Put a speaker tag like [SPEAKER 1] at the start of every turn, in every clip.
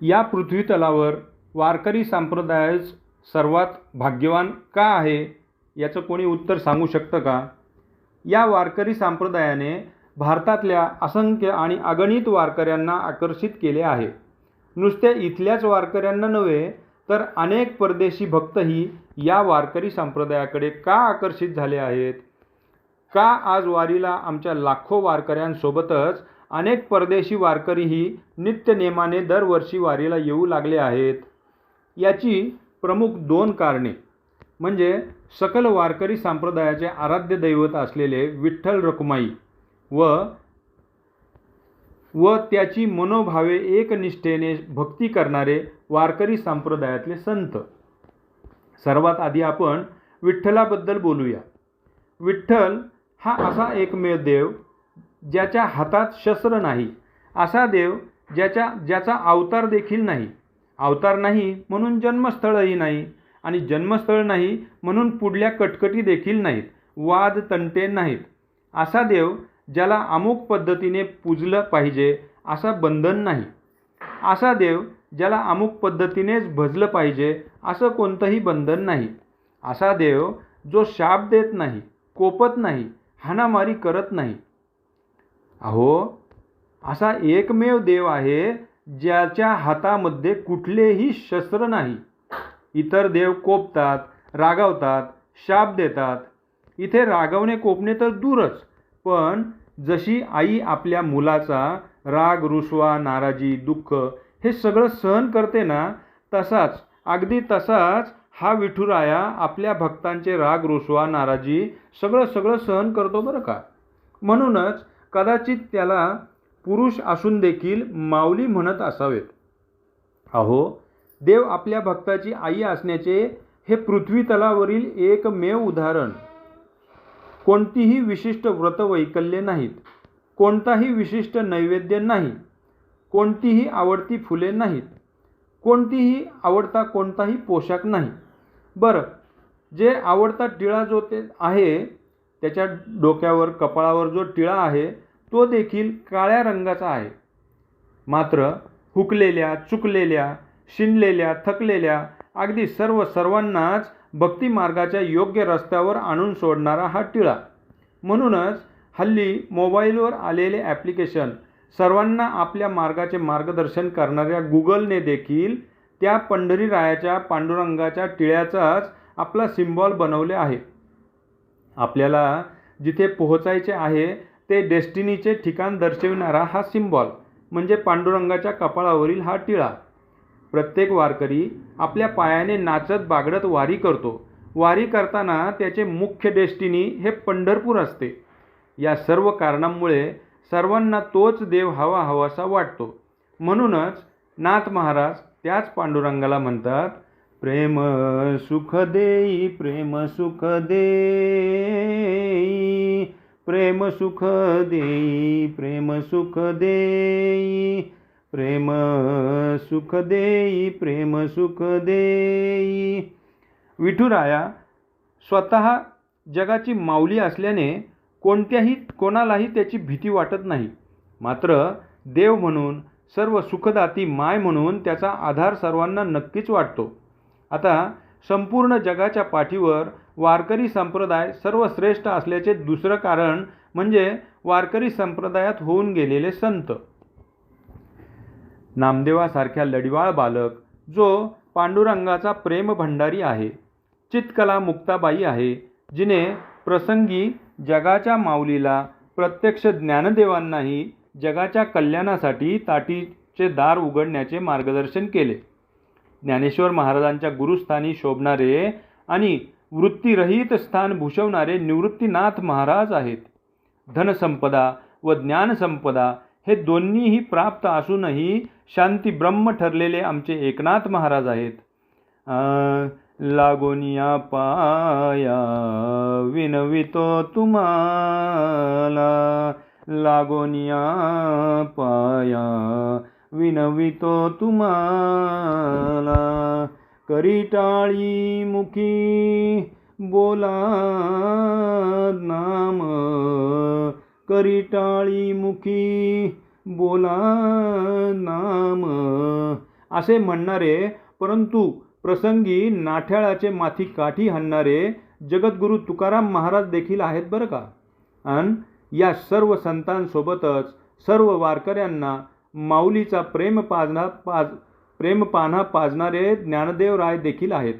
[SPEAKER 1] या पृथ्वीतलावर वारकरी संप्रदायच सर्वात भाग्यवान का आहे? याचं कोणी उत्तर सांगू शकतं का? या वारकरी संप्रदायाने भारतातल्या असंख्य आणि अगणित वारकऱ्यांना आकर्षित केले आहे. नुसत्या इथल्याच वारकऱ्यांना नव्हे तर अनेक परदेशी भक्तही या वारकरी संप्रदायाकडे का आकर्षित झाले आहेत? का आज वारीला आमच्या लाखो वारकऱ्यांसोबतच अनेक परदेशी वारकरीही नित्यनेमाने दरवर्षी वारीला येऊ लागले आहेत. याची प्रमुख दोन कारणे. म्हणजे सकल वारकरी संप्रदायाचे आराध्य दैवत असलेले विठ्ठल रखुमाई व व त्याची मनोभावे एकनिष्ठेने भक्ती करणारे वारकरी संप्रदायातले संत. सर्वात आधी आपण विठ्ठलाबद्दल बोलूया. विठ्ठल हा असा एकमेव देव ज्याच्या हातात शस्त्र नाही. असा देव ज्याच्या ज्याचा अवतार देखील नाही. अवतार नाही म्हणून जन्मस्थळही नाही आणि जन्मस्थळ नाही म्हणून पुढल्या कटकटी देखील नाहीत. वाद तंटे नाहीत. असा देव ज्याला अमुक पद्धतीने पूजलं पाहिजे असा बंधन नाही. असा देव ज्याला अमुक पद्धतीनेच भजलं पाहिजे असं कोणतंही बंधन नाही. असा देव जो शाप देत नाही कोपत नाही हाणामारी करत नाही. अहो असा एकमेव देव आहे ज्याच्या हातामध्ये कुठलेही शस्त्र नाही. इतर देव कोपतात रागावतात शाप देतात. इथे रागवणे कोपणे तर दूरच पण जशी आई आपल्या मुलाचा राग रुसवा नाराजी दुःख हे सगळं सहन करते ना तसाच अगदी तसाच हा विठुराया आपल्या भक्तांचे राग रुसवा नाराजी सगळं सगळं सहन करतो बरं का? म्हणूनच कदाचित त्याला पुरुष असून देखील माऊली म्हणत असावेत. अहो देव आपल्या भक्ताची आई असण्याचे हे पृथ्वीतलावरील एकमेव उदाहरण. कोणतीही विशिष्ट व्रतवैकल्ये नाहीत. कोणताही विशिष्ट नैवेद्य नाही. कोणतीही आवडती फुले नाहीत. कोणतीही आवडता कोणताही पोशाख नाही. बरं जे आवडता टिळा जो ते आहे त्याच्या डोक्यावर कपाळावर जो टिळा आहे तो देखील काळ्या रंगाचा आहे. मात्र हुकलेल्या चुकलेल्या शिणलेल्या थकलेल्या अगदी सर्व सर्वांनाच भक्तिमार्गाच्या योग्य रस्त्यावर आणून सोडणारा हा टिळा. म्हणूनच हल्ली मोबाईलवर आलेले ॲप्लिकेशन सर्वांना आपल्या मार्गाचे मार्गदर्शन करणाऱ्या गुगलने देखील त्या पंढरीरायाच्या पांडुरंगाच्या टिळ्याचाच आपला सिम्बॉल बनवले आहे. आपल्याला जिथे पोहोचायचे आहे ते डेस्टिनीचे ठिकाण दर्शविणारा हा सिम्बॉल म्हणजे पांडुरंगाच्या कपाळावरील हा टिळा. प्रत्येक वारकरी आपल्या पायाने नाचत बागडत वारी करतो. वारी करताना त्याचे मुख्य डेस्टिनी हे पंढरपूर असते. या सर्व कारणांमुळे सर्वांना तोच देव हवा हवासा वाटतो. म्हणूनच नाथ महाराज त्याच पांडुरंगाला म्हणतात प्रेम सुख देई प्रेम सुख देई प्रेम सुख देई प्रेम सुख देई प्रेम सुख देई प्रेम सुख देई. विठुराया स्वतः जगाची माऊली असल्याने कोणत्याही कोणालाही त्याची भीती वाटत नाही. मात्र देव म्हणून सर्व सुखदाती माय म्हणून त्याचा आधार सर्वांना नक्कीच वाटतो. आता संपूर्ण जगाच्या पाठीवर वारकरी संप्रदाय सर्वश्रेष्ठ असल्याचे दुसरं कारण म्हणजे वारकरी संप्रदायात होऊन गेलेले संत. नामदेवासारख्या लढिवाळ बालक जो पांडुरंगाचा प्रेम भंडारी आहे चितकला मुक्ताबाई आहे जिने प्रसंगी जगाच्या माऊलीला प्रत्यक्ष ज्ञानदेवांनाही जगाच्या कल्याणासाठी ताटीचे दार उघडण्याचे मार्गदर्शन केले. ज्ञानेश्वर महाराजांच्या गुरुस्थानी शोभणारे आणि वृत्तीरहित स्थान भूषवणारे निवृत्तीनाथ महाराज आहेत. धनसंपदा व ज्ञानसंपदा हे दोन्हीही प्राप्त असूनही शांती ब्रह्म ठरलेले आमचे एकनाथ महाराज आहेत. लागोनिया पाया विनवितो तुम्हाला. लागोनिया पाया विनवितो तुम्हाला. करीटाळी मुखी बोला नाम. करीटाळी मुखी बोला नाम. असे म्हणणारे परंतु प्रसंगी नाठ्याळाचे माथी काठी हाणणारे जगद्गुरू तुकाराम महाराज देखील आहेत बरं का? आणि या सर्व संतांसोबतच सर्व वारकऱ्यांना माऊलीचा प्रेम पाजना पाज प्रेम पान्हा पाजणारे ज्ञानदेवराय देखील आहेत.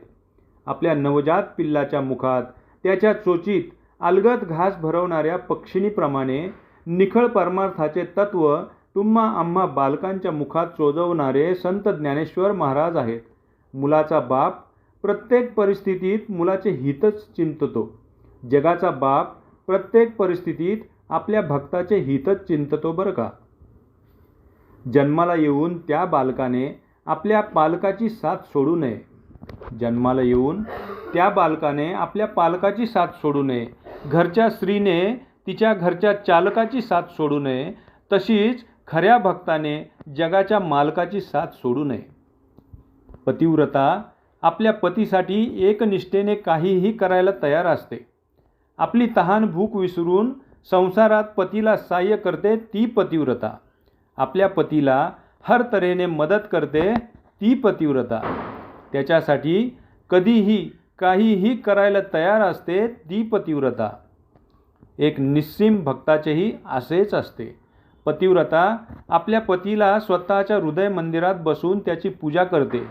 [SPEAKER 1] आपल्या नवजात पिल्लाच्या मुखात त्याच्या चोचीत अलगद घास भरवणाऱ्या पक्षिणीप्रमाणे निखळ परमार्थाचे तत्व तुम्हा आम्हा बालकांच्या मुखात चोजवणारे संत ज्ञानेश्वर महाराज आहेत. मुलाचा बाप प्रत्येक परिस्थितीत मुलाचे हितच चिंततो. जगाचा बाप प्रत्येक परिस्थितीत आपल्या भक्ताचे हितच चिंततो बरं का? जन्माला येऊन त्या बालकाने आपल्या पालकाची साथ सोडू नये. जन्माला येऊन त्या बालकाने आपल्या पालकाची साथ सोडू नये. घरच्या स्त्रीने तिच्या घरच्या चालकाची साथ सोडू नये. तशीच खऱ्या भक्ताने जगाच्या मालकाची साथ सोडू नये. पतिव्रता आपल्या पतीसाठी एकनिष्ठेने काहीही करायला तयार असते. आपली तहान भूक विसरून संसारात पतीला सहाय्य करते ती पतिव्रता. आपल्या पतीला हर तऱ्हेने मदत करते ती पतिव्रता. त्याच्यासाठी कधीही काहीही करायला तयार असते ती पतिव्रता. एक निस्सीम भक्ताचेही असेच असते. पतिव्रता आपल्या पतीला स्वतःच्या हृदय मंदिरात बसून त्याची पूजा करते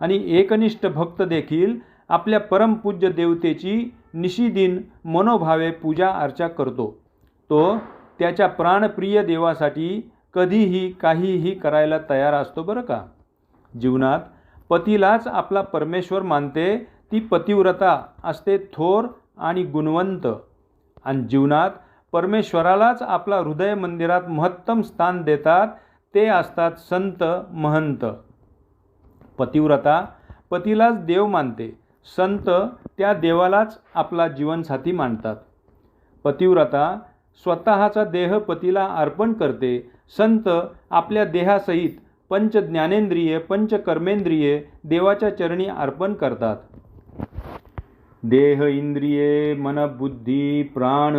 [SPEAKER 1] आणि एकनिष्ठ भक्त देखील आपल्या परमपूज्य देवतेची निशिदिन मनोभावे पूजा अर्चा करतो. तो त्याच्या प्राणप्रिय देवासाठी कधीही काहीही करायला तयार असतो बरं का? जीवनात पतीलाच आपला परमेश्वर मानते ती पतिव्रता असते थोर आणि गुणवंत. आणि जीवनात परमेश्वरालाच आपला हृदय मंदिरात महत्तम स्थान देतात ते असतात संत महंत. पतिव्रता पतीलाच देव मानते संत त्या देवालाच आपला जीवनसाथी मानतात. पतिव्रता स्वतःचा देह पतीला अर्पण करते संत आपल्या देहासहित पंच ज्ञानेंद्रिये पंच कर्मेंद्रिये देवाच्या चरणी अर्पण करतात. देह इंद्रिये मन बुद्धी प्राण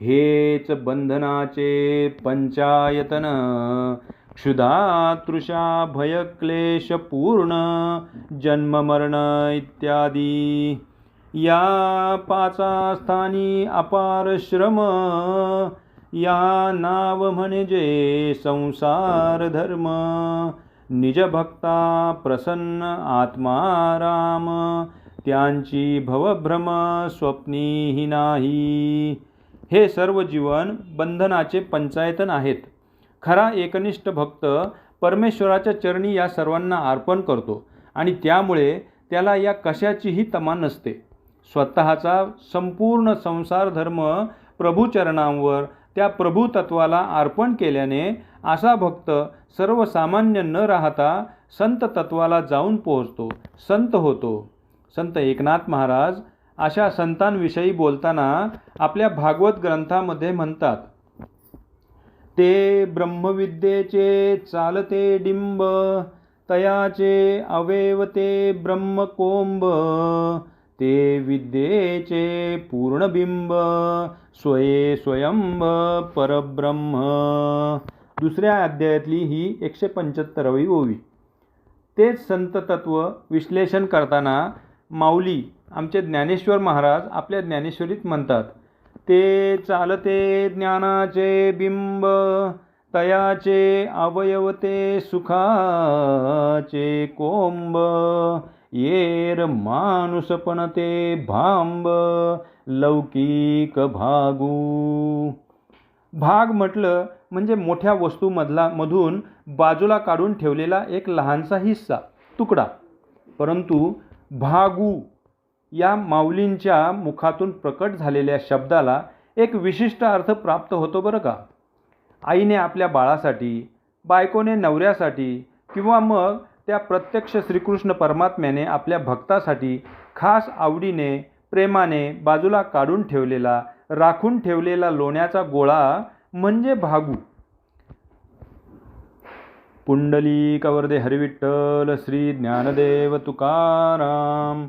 [SPEAKER 1] हेच बंधनाचे पंचायतन. क्षुधा तृषा भयक्लेश पूर्ण जन्ममरण इत्यादी. या पाचा स्थानी अपार श्रम या नाव म्हणजे संसार धर्म. निजभक्ता प्रसन्न आत्मा राम. त्यांची भवभ्रम स्वप्नीही नाही. हे सर्व जीवन बंधनाचे पंचायतन आहेत. खरा एकनिष्ठ भक्त परमेश्वराच्या चरणी या सर्वांना अर्पण करतो आणि त्यामुळे त्याला या कशाचीही तमा नसते. स्वतःचा संपूर्ण संसार धर्म प्रभूचरणांवर त्या प्रभुतत्वाला अर्पण केल्याने असा भक्त सर्वसामान्य न राहता संत तत्वाला जाऊन पोहोचतो संत होतो. संत एकनाथ महाराज अशा संतांविषयी बोलताना आपल्या भागवत ग्रंथामध्ये म्हणतात ते ब्रह्मविद्येचे चालते डिंब तयाचे अवेवते ब्रह्मकोंब ते विद्येचे पूर्णबिंब स्वये स्वयंभ परब्रह्म. दुसऱ्या अध्यायातली ही एकशे पंच्याहत्तरावी ओवी. तेच संत तत्व विश्लेषण करताना माऊली आमचे ज्ञानेश्वर महाराज आपल्या ज्ञानेश्वरीत म्हणतात ते चालते ज्ञानाचे बिंब तयाचे अवयवते सुखाचे कोंब. येर माणूसपण ते भांब लौकिक भागू. भाग म्हटलं म्हणजे मोठ्या वस्तूमधला मधून बाजूला काढून ठेवलेला एक लहानसा हिस्सा तुकडा. परंतु भागू या माऊलींच्या मुखातून प्रकट झालेल्या शब्दाला एक विशिष्ट अर्थ प्राप्त होतो बरं का? आईने आपल्या बाळासाठी बायकोने नवऱ्यासाठी किंवा मग त्या प्रत्यक्ष श्रीकृष्ण परमात्म्याने आपल्या भक्तासाठी खास आवडीने प्रेमाने बाजूला काढून ठेवलेला राखून ठेवलेला लोण्याचा गोळा म्हणजे भागू. पुंडली कवर्दे हरिविठ्ठल श्री ज्ञानदेव तुकाराम.